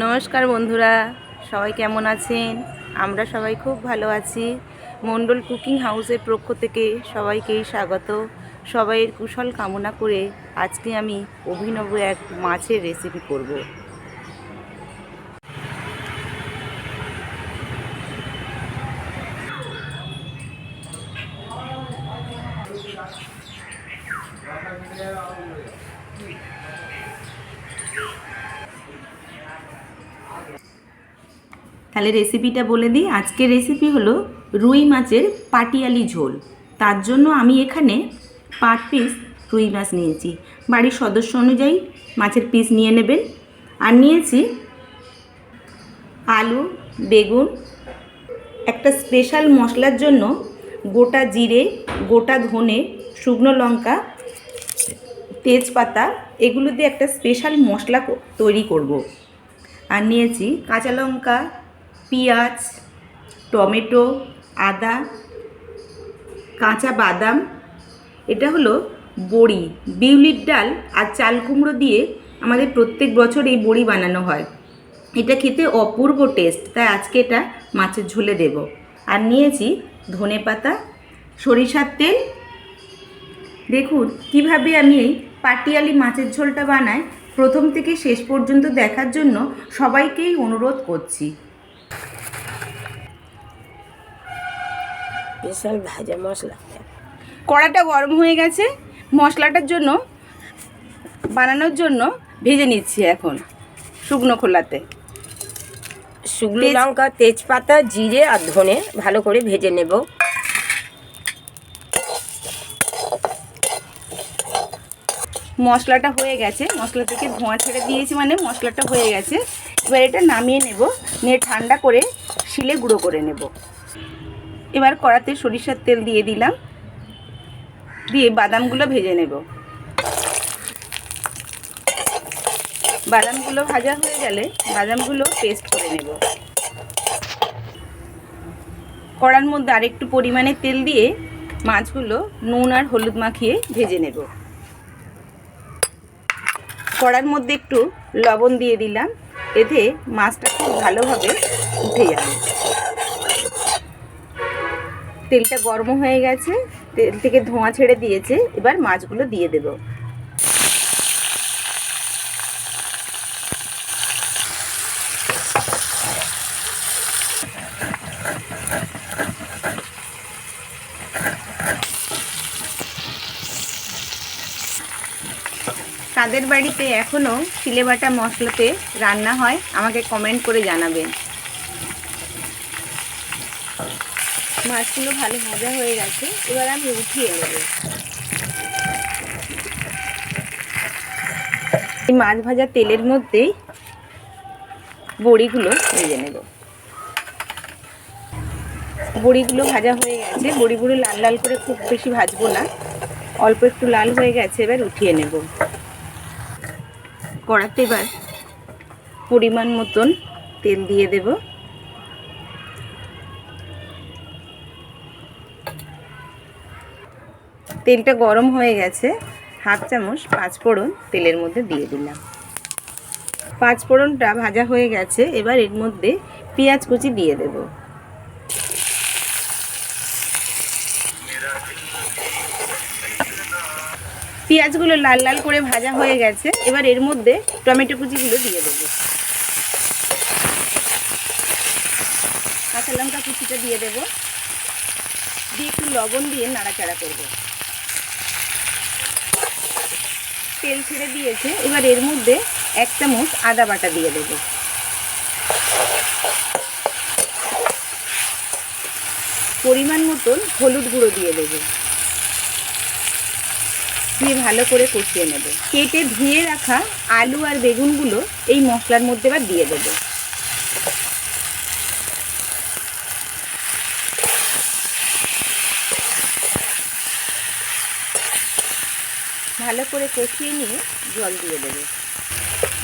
নমস্কার বন্ধুরা, সবাই কেমন আছেন? আমরা সবাই খুব ভালো আছি। মণ্ডল কুকিং হাউসের পক্ষ থেকে সবাইকেই স্বাগত। সবাইয়ের কুশল কামনা করে আজকে আমি অভিনব এক মাছের রেসিপি করব। তাহলে রেসিপিটা বলে দিই। আজকের রেসিপি হলো রুই মাছের পাটিয়ালি ঝোল। তার জন্য আমি এখানে পাট পিস রুই মাছ নিয়েছি। বাড়ির সদস্য অনুযায়ী মাছের পিস নিয়ে নেবেন। আর নিয়েছি আলু, বেগুন, একটা স্পেশাল মশলার জন্য গোটা জিরে, গোটা ধনে, শুকনো লঙ্কা, তেজপাতা, এগুলো দিয়ে একটা স্পেশাল মশলা তৈরি করব। আর নিয়েছি কাঁচা লঙ্কা পেঁয়াজ, টমেটো, আদা, কাঁচা বাদাম। এটা হলো বড়ি, বিউলির ডাল আর চাল কুমড়ো দিয়ে আমাদের প্রত্যেক বছর এই বড়ি বানানো হয়। এটা খেতে অপূর্ব টেস্ট তাই আজকে এটা মাছের ঝোলে দেব। আর নিয়েছি ধনে পাতা, সরিষার তেল। দেখুন কীভাবে আমি এই পাটিয়ালি মাছের ঝোলটা বানাই। প্রথম থেকে শেষ পর্যন্ত দেখার জন্য সবাইকেই অনুরোধ করছি। বিশাল ভাজা মশলা। কড়াটা গরম হয়ে গেছে মশলাটার জন্য বানানোর জন্য ভেজে নিচ্ছি এখন শুকনো খোলাতে। শুকনো লঙ্কা তেজপাতা জিরে আর ধনে ভালো করে ভেজে নেব। মশলাটা হয়ে গেছে মশলা থেকে ধোঁয়া ছেড়ে দিয়েছি মানে মশলাটা হয়ে গেছে। এবার এটা নামিয়ে নেব নিয়ে ঠান্ডা করে শিলে গুঁড়ো করে নেব। এবার কড়াতে সরিষার তেল দিয়ে দিলাম। দিয়ে বাদামগুলো ভেজে নেব। বাদামগুলো ভাজা হয়ে গেলে বাদামগুলো পেস্ট করে নেব। কড়ার মধ্যে আরেকটু পরিমাণে তেল দিয়ে মাছগুলো নুন আর হলুদ মাখিয়ে ভেজে নেব। কড়ার মধ্যে একটু লবণ দিয়ে দিলাম। এতে মাছটা খুব ভালোভাবে উঠে যাবে। তেলটা গরম হয়ে গেছে, তেল থেকে ধোঁয়া ছেড়ে দিয়েছে, এবার মাছগুলো দিয়ে দেব। তাদের বাড়িতে এখনও শিলেবাটা মশলাতে রান্না হয়, আমাকে কমেন্ট করে জানাবেন। মাছগুলো ভালো ভাজা হয়ে গেছে, এবার আমি উঠিয়ে নেব। এই মাছ ভাজা তেলের মধ্যেই বড়িগুলো ভেজে নেব। বড়িগুলো ভাজা হয়ে গেছে, বড়িগুলো লাল লাল করে খুব বেশি ভাজবো না, অল্প একটু লাল হয়ে গেছে, এবার উঠিয়ে নেব। কড়াতে এবার পরিমাণ মতন তেল দিয়ে দেব। তেলটা গরম হয়ে গেছে, হাফ চামচ পাঁচ ফোড়ন তেলের মধ্যে দিয়ে দিলাম। পাঁচ ফোড়নটা ভাজা হয়ে গেছে, এবার এর মধ্যে পেঁয়াজ কুচি দিয়ে দেব। পেঁয়াজগুলো লাল লাল করে ভাজা হয়ে গেছে, এবার এর মধ্যে টমেটো কুচিগুলো দিয়ে দেবো। কাঁচা লঙ্কা কুচিটা দিয়ে দেব। দিয়ে একটু লবণ দিয়ে নাড়াচাড়া করব। তেল ছেড়ে দিয়েছে। এবার এর মধ্যে এক চামচ আদা বাটা দিয়ে দেবো। পরিমাণ মতন হলুদ গুঁড়ো দিয়ে দেবো। দিয়ে ভালো করে কষিয়ে নেবে। কেটে ধুয়ে রাখা আলু আর বেগুনগুলো এই মশলার মধ্যে এবার দিয়ে দেবো। ভালো করে কষিয়ে নিয়ে জল দিয়ে দেবে।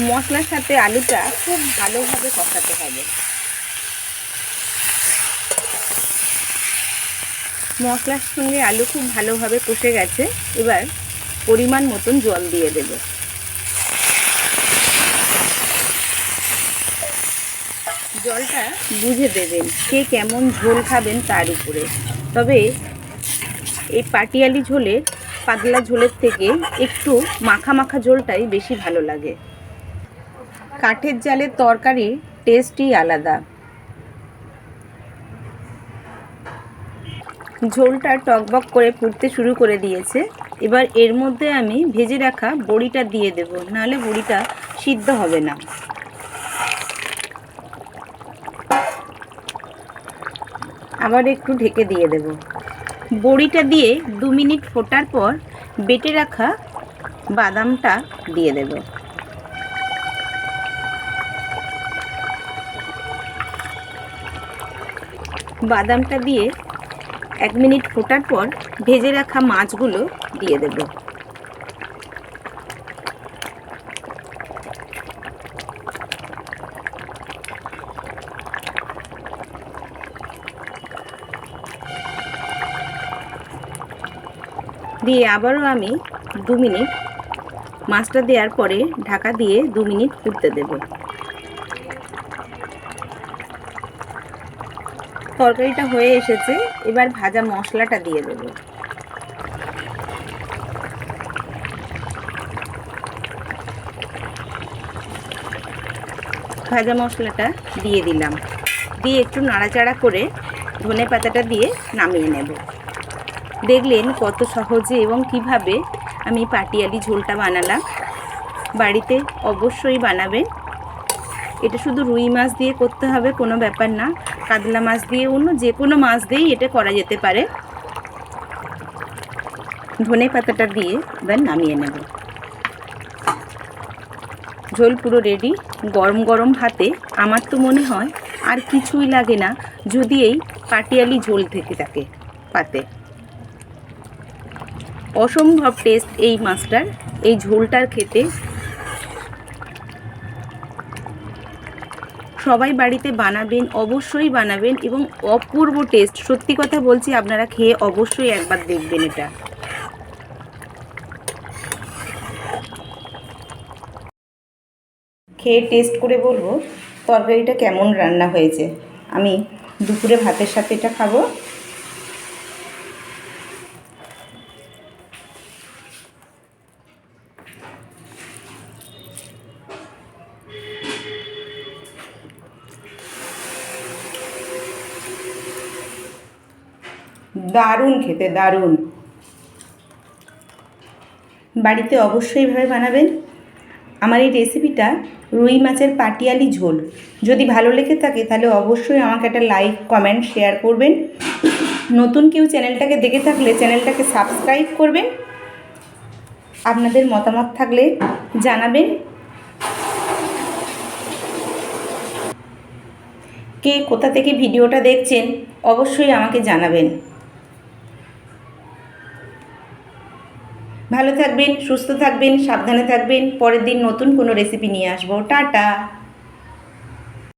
মশলার সাথে আলুটা খুব ভালোভাবে কষাতে হবে। মশলার সঙ্গে আলু খুব ভালোভাবে কষে গেছে, এবার পরিমাণ মতন জল দিয়ে দেব। জলটা বুঝে দেবেন কে কেমন ঝোল খাবেন তার উপরে। তবে এই পাটিয়ালি ঝোলের পাতলা ঝোলের থেকে একটু মাখা মাখা ঝোলটাই বেশি ভালো লাগে। কাঠের জালের তরকারির টেস্টই আলাদা। ঝোলটা টকবক করে ফুটতে শুরু করে দিয়েছে। এবার এর মধ্যে আমি ভেজে রাখা বড়িটা দিয়ে দেব, নাহলে বড়িটা সিদ্ধ হবে না। আবার একটু ঢেকে দিয়ে দেব। বড়িটা দিয়ে দু মিনিট ফোটার পর বেটে রাখা বাদামটা দিয়ে দেব। বাদামটা দিয়ে এক মিনিট ফোটার পর ভেজে রাখা মাছগুলো দিয়ে দেব। দিয়ে আবারও আমি দু মিনিট মাছটা দেওয়ার পরে ঢাকা দিয়ে দু মিনিট ফুটতে দেব। তরকারিটা হয়ে এসেছে, এবার ভাজা মশলাটা দিয়ে দেব। ভাজা মশলাটা দিয়ে দিলাম। দিয়ে একটু নাড়াচাড়া করে ধনে পাতাটা দিয়ে নামিয়ে নেব। দেখলেন কত সহজে এবং কীভাবে আমি পাটিয়ালি ঝোলটা বানালাম। বাড়িতে অবশ্যই বানাবেন। এটা শুধু রুই মাছ দিয়ে করতে হবে, কোনো ব্যাপার না। কাতলা মাছ দিয়ে অন্য যে কোনো মাছ দিয়েই এটা করা যেতে পারে। ধনে পাতাটা দিয়ে এবার নামিয়ে নেব। ঝোল পুরো রেডি গরম গরম ভাতে। আমার তো মনে হয় আর কিছুই লাগে না, যদি এই পাটিয়ালি ঝোল থেকে থাকে পাতে। অসম্ভব টেস্ট এই মাছটার, এই ঝোলটার খেতে। সবাই বাড়িতে বানাবেন, অবশ্যই বানাবেন এবং অপূর্ব টেস্ট সত্যি কথা বলছি, আপনারা খেয়ে অবশ্যই একবার দেখবেন এটা। খেয়ে টেস্ট করে বলব, তরকারিটা কেমন রান্না হয়েছে। আমি দুপুরে ভাতের সাথে এটা খাব। দারুণ খেতে, দারুণ। বাড়িতে অবশ্যই এভাবে বানাবেন। আমার এই রেসিপিটা রুই মাছের পাটিয়ালি ঝোল। যদি ভালো লেগে থাকে তাহলে অবশ্যই আমাকে একটা লাইক কমেন্ট শেয়ার করবেন। নতুন কেউ চ্যানেলটাকে দেখে থাকলে চ্যানেলটাকে সাবস্ক্রাইব করবেন। আপনাদের মতামত থাকলে জানাবেন। কে কোথা থেকে ভিডিওটা দেখছেন অবশ্যই আমাকে জানাবেন। ভালো থাকবেন সুস্থ থাকবেন সাবধানে থাকবেন। পরের দিন নতুন কোনো রেসিপি নিয়ে আসব। টাটা!